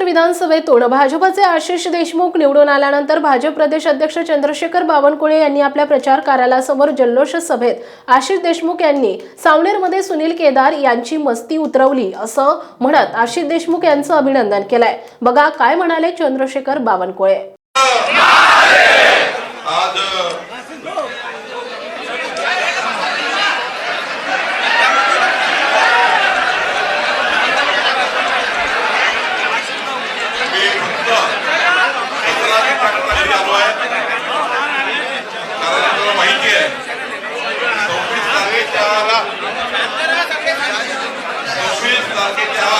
नगर विधानसभेतून भाजपचे आशिष देशमुख निवडून आल्यानंतर भाजप प्रदेश अध्यक्ष चंद्रशेखर बावनकुळे यांनी आपल्या प्रचार कार्यालयासमोर जल्लोष सभेत आशिष देशमुख यांनी सावनेरमध्ये सुनील केदार यांची मस्ती उतरवली असं म्हणत आशिष देशमुख यांचं अभिनंदन केलंय. बघा काय म्हणाले चंद्रशेखर बावनकुळे आज मी फक्त पंधरा मिनिटांसाठी आलो आहे कारण तुला माहिती आहे सव्वीस तारखेच्या सव्वीस तारखेच्या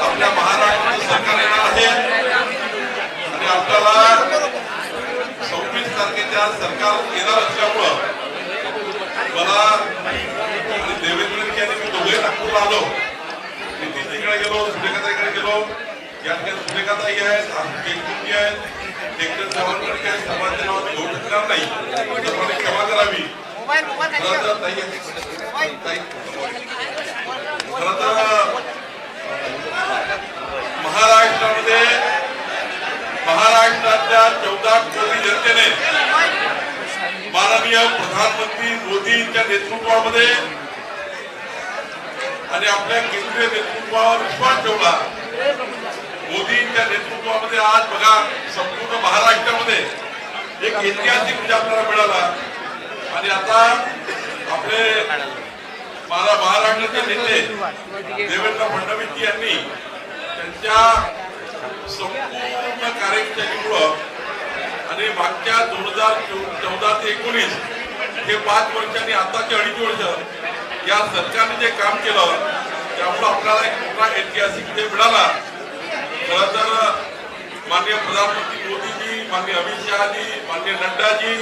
आपल्या महाराष्ट्र सरकार येणार आहे आणि आपल्याला सव्वीस तारखेच्या सरकार येणार असल्यामुळं मला देवेंद्र यांनी मी दोघे नागपूरला आलो. नितीनजीकडे गेलो सुरेखाताईकडे गेलो. या ठिकाणी सुरेखाताई आहेत केकजी आहेत. एकनाथ सावंतकडे आहेत सर्वांचे नाव मी घेऊ शकणार नाही. मला क्षमा करावी. खरं तर ताई ताई खरं तर महाराष्ट्रामध्ये लाख कोटी जनतेने. माननीय प्रधानमंत्री मोदींच्या नेतृत्वामध्ये आणि आपल्या केंद्रीय नेतृत्वावर विश्वास ठेवला. मोदींच्या नेतृत्वामध्ये आज बघा संपूर्ण महाराष्ट्रामध्ये एक ऐतिहासिक विजय आपल्याला मिळाला. आणि आता आपले मला महाराष्ट्राचे नेते देवेंद्र फडणवीस यांनी त्यांच्या संपूर्ण कार्यशैलीमुळं आणि मागच्या दोन हजार चौदा ते एकोणीस हे पाच वर्षांनी आताचे अडीच वर्ष या सरकारने जे काम केलं त्यामुळं आपल्याला एक मोठा ऐतिहासिक ते मिळाला. खरं तर माननीय प्रधानमंत्री मोदीजी माननीय अमित शहाजी माननीय नड्डाजी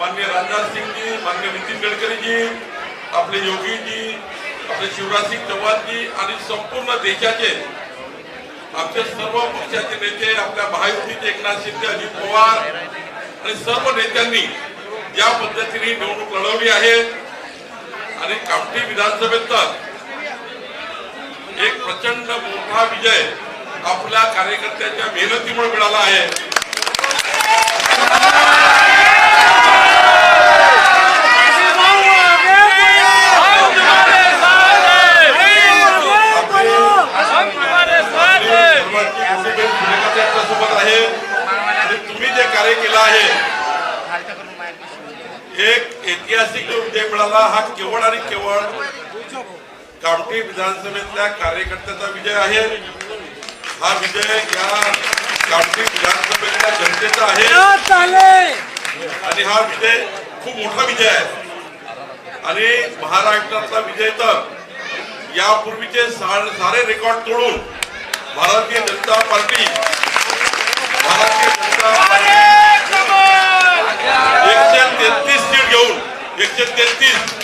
माननीय राजनाथ सिंगजी माननीय नितीन गडकरीजी आपले योगीजी आपले शिवराज सिंग चौहानजी आणि संपूर्ण देशाचे आमच्या सर्व पक्षाचे नेते आपल्या महायुतीचे एकनाथ शिंदे अजित पवार आणि सर्व नेत्यांनी ज्या पद्धतीने निवडणूक लढवली आहे. आणि कामठी विधानसभेचा तर एक प्रचंड मोठा विजय आपल्या कार्यकर्त्यांच्या मेहनतीमुळे मिळाला आहे सर्वांची कुटुंबीय सुरेखाताई आपल्यासोबत आहे आणि तुम्ही जे कार्य केलं आहे. एक ऐतिहासिक विजय मिळाला हा केवळ आणि केवळ कामठी विधानसभेतल्या कार्यकर्त्याचा विजय आहे. हा विजय या कामठी विधानसभेतल्या जनतेचा आहे. आणि हा विजय खूप मोठा विजय आहे. आणि महाराष्ट्रातला विजय तर यापूर्वीचे सारे रेकॉर्ड तोडून भारतीय जनता पार्टी भारतीय जनता पार्टी एकशे तेहतीस सीट घेऊन एकशे तेहतीस.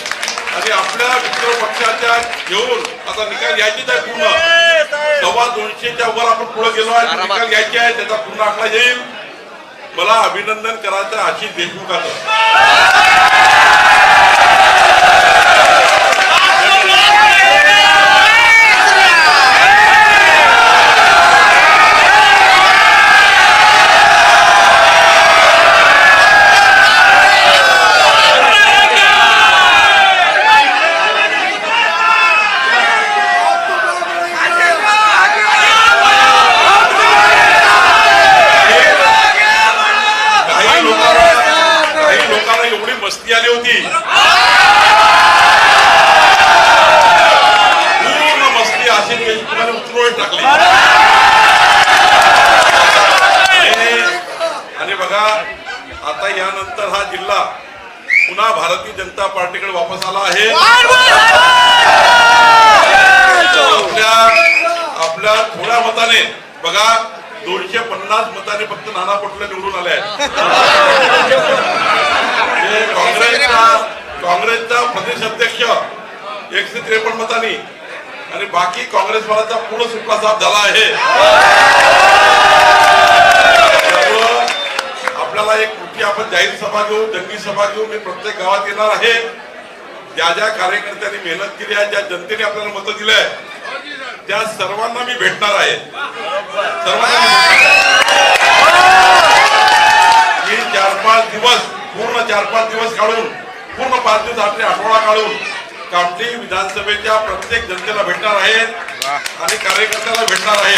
आणि आपल्या मित्र पक्षाच्या घेऊन आता निकाल यायचीच आहे पूर्ण. सव्वा दोनशेच्या वर आपण पुढे गेलो आहे. निकाल घ्यायचे आहे. त्याचा पूर्ण आकडा येईल. मला अभिनंदन करायचं आशिष देशमुखाचं काही लोकांना काही लोकांना एवढी मस्ती आली होती पूर्ण मस्ती आशिष देशमुखाने उतरवून टाकली आणि- आणि बघा आता यानंतर हा जिल्हा पुन्हा भारतीय जनता पार्टीकडे वापस आला आहे. आपल्या आपल्या थोड्या मताने बघा दोनशे पन्नास मताने फक्त नाना पटोले निवडून आले आहेत. काँग्रेसचा काँग्रेसचा प्रदेश अध्यक्ष एकशे त्रेपन्न मतांनी आणि बाकी काँग्रेसवाल्याचा पूर्ण सुटला साफ झाला आहे. आपल्याला एक की आपण जाहीर सभा घेऊ जंगी सभा घेऊ मी प्रत्येक गावात येणार आहे. ज्या ज्या कार्यकर्त्यांनी मेहनत केली आहे ज्या जनतेने आपल्याला मतं दिली आहे त्या सर्वांना मी भेटणार आहे. सर्वांना मी चार पाच दिवस पूर्ण चार पाच दिवस काढून पूर्ण पाच दिवस आपले आठवडा काढून कामठी विधानसभेच्या प्रत्येक जनतेला भेटणार आहे आणि कार्यकर्त्याला भेटणार आहे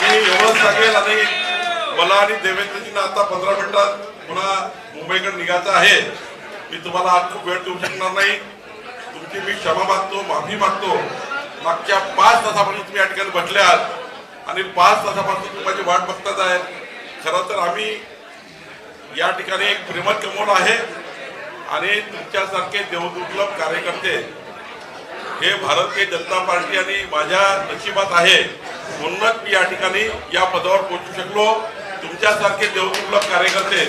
मी एवढंच सांगेल आणि मला आणि देवेंद्रजींना आता पंधरा मिनिटात पुन्हा मुंबईकडे निघायचं आहे. मी तुम्हाला आज खूप वेळ देऊ शकणार नाही. तुमची मी क्षमा मागतो माफी मागतो. मागच्या पाच तासापासून तुम्ही या ठिकाणी बसले आहात आणि पाच तासापासून तुम्ही माझी वाट बघतात आहे खरं तर आम्ही या ठिकाणी एक प्रेमत कमवलं आहे आणि तुमच्यासारखे देवदुर्लभ कार्यकर्ते हे भारतीय जनता पार्टी आणि माझ्या नशिबात आहे. म्हणूनच मी या ठिकाणी या पदावर पोहोचू शकलो. तुमच्यासारखे देवदुर्लभ कार्यकर्ते.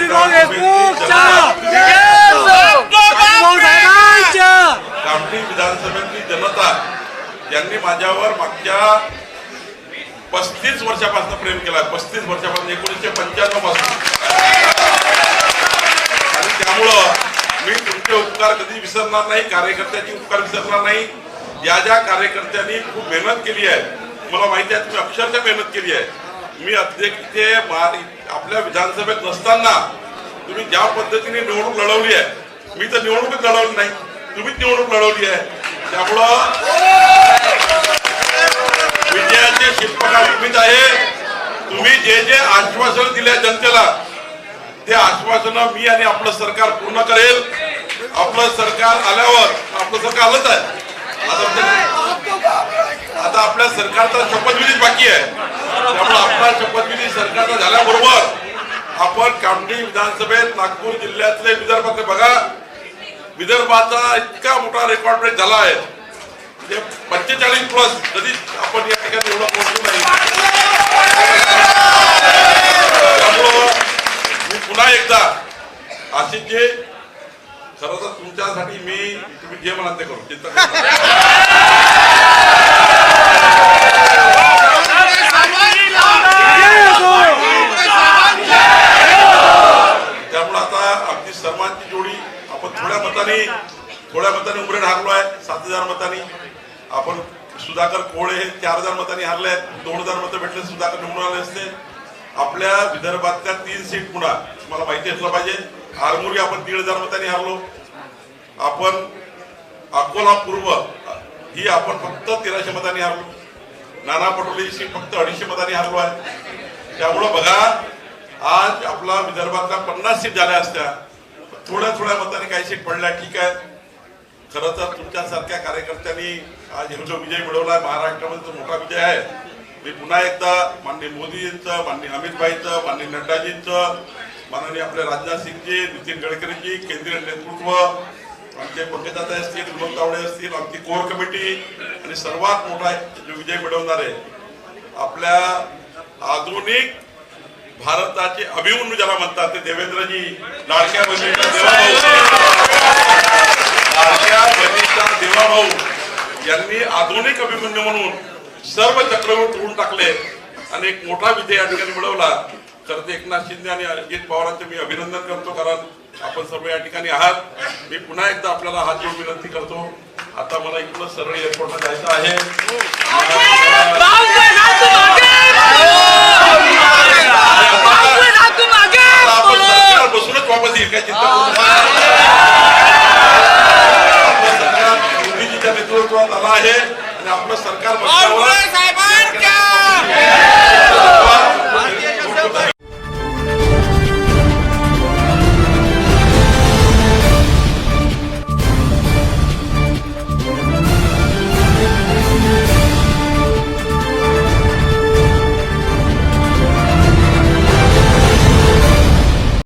विधानसभेची जनता- कामठी विधानसभेतली जनता यांनी माझ्यावर मागच्या पस्तीस वर्षापासून प्रेम केला पस्तीस वर्षापासून एकोणीसशे पंच्याण्णवपासून. आणि त्यामुळं मी तुमचे उपकार कधी विसरणार नाही कार्यकर्त्याचे उपकार विसरणार नाही. ज्या ज्या कार्यकर्त्यांनी खूप मेहनत केली आहे मला माहिती आहे तुम्ही अक्षरशः मेहनत केली आहे. मी अध्यक्ष आपल्या विधानसभेत नसताना तुम्ही ज्या पद्धतीने निवडणूक लढवली आहे मी तर निवडणूकच लढवली नाही तुम्हीच निवडणूक लढवली आहे. त्यामुळं विजयाचे शिल्पकार तुम्हीच आहे. तुम्ही जे जे आश्वासन दिले जनतेला ते आश्वासन मी आणि आपलं सरकार पूर्ण करेल. आपलं सरकार आल्यावर आपलं सरकार आलंच आहे. आता आता आपल्या सरकारचा शपथविधीच बाकी आहे. त्यामुळे आपला शपथविधी सरकारचा झाल्याबरोबर आपण कामठी विधानसभेत नागपूर जिल्ह्यातले विदर्भातले बघा. विदर्भाचा इतका मोठा रेकॉर्ड ब्रेक झाला आहे. पंचेचाळीस प्लस कधी आपण या ठिकाणी एवढं पोहोचलो नाही. त्यामुळं मी पुन्हा एकदा आशिषजी खरं तर तुमच्यासाठी मी तुम्ही जे म्हणाल ते करू. चिंता त्यामुळे आता अगदी सर्वांची जोडी आपण थोड्या मताने थोड्या मताने उमरेड हारलो आहे सात हजार मतांनी. आपण सुधाकर कोळे हे चार हजार मतांनी हरले आहेत. दोन हजार मतं भेटले सुधाकर निवडून आले असते. आपल्या विदर्भातल्या तीन सीट पुन्हा तुम्हाला माहिती असलं पाहिजे. आरमोरी आपण दीड हजार मतांनी हरलो. आपण अकोला पूर्व ही आपण फक्त तेराशे मतांनी हरलो. नाना पटोले सीट फक्त अडीचशे मतांनी हारलो आहे. त्यामुळं बघा आज आपला विदर्भातल्या पन्नास सीट झाल्या असत्या. थोड्या थोड्या मतांनी काही सीट पडल्या ठीक आहे. खरं तर तुमच्यासारख्या कार्यकर्त्यांनी आज हे जो विजय मिळवला महाराष्ट्रामध्ये तो मोठा विजय आहे. मी पुन्हा एकदा माननीय मोदींचं माननीय अमित भाईचं माननीय नड्डाजींचं माननीय आपले राजनाथ सिंगजी नितीन गडकरीजी केंद्रीय नेतृत्व आमचे पंकजाताई असतील विनोद तावडे असतील आमची कोर कमिटी आणि सर्वात मोठा जो विजय मिळवणारे आपल्या आधुनिक भारताचे अभिमन्यू ज्याला म्हणतात ते देवेंद्रजी लाडक्या बहिणीचा यांनी आधुनिक अभिमन्यू म्हणून सर्व चक्रवर्त तोडून टाकले आणि एक मोठा विजय या ठिकाणी मिळवला. तर ते एकनाथ शिंदे आणि अजित पवारांचे मी अभिनंदन करतो कारण आपण सर्व या ठिकाणी आहात. मी पुन्हा एकदा आपल्याला हात जोडून विनंती करतो. आता मला इकडं सरळ एअरपोर्टला जायचं आहे.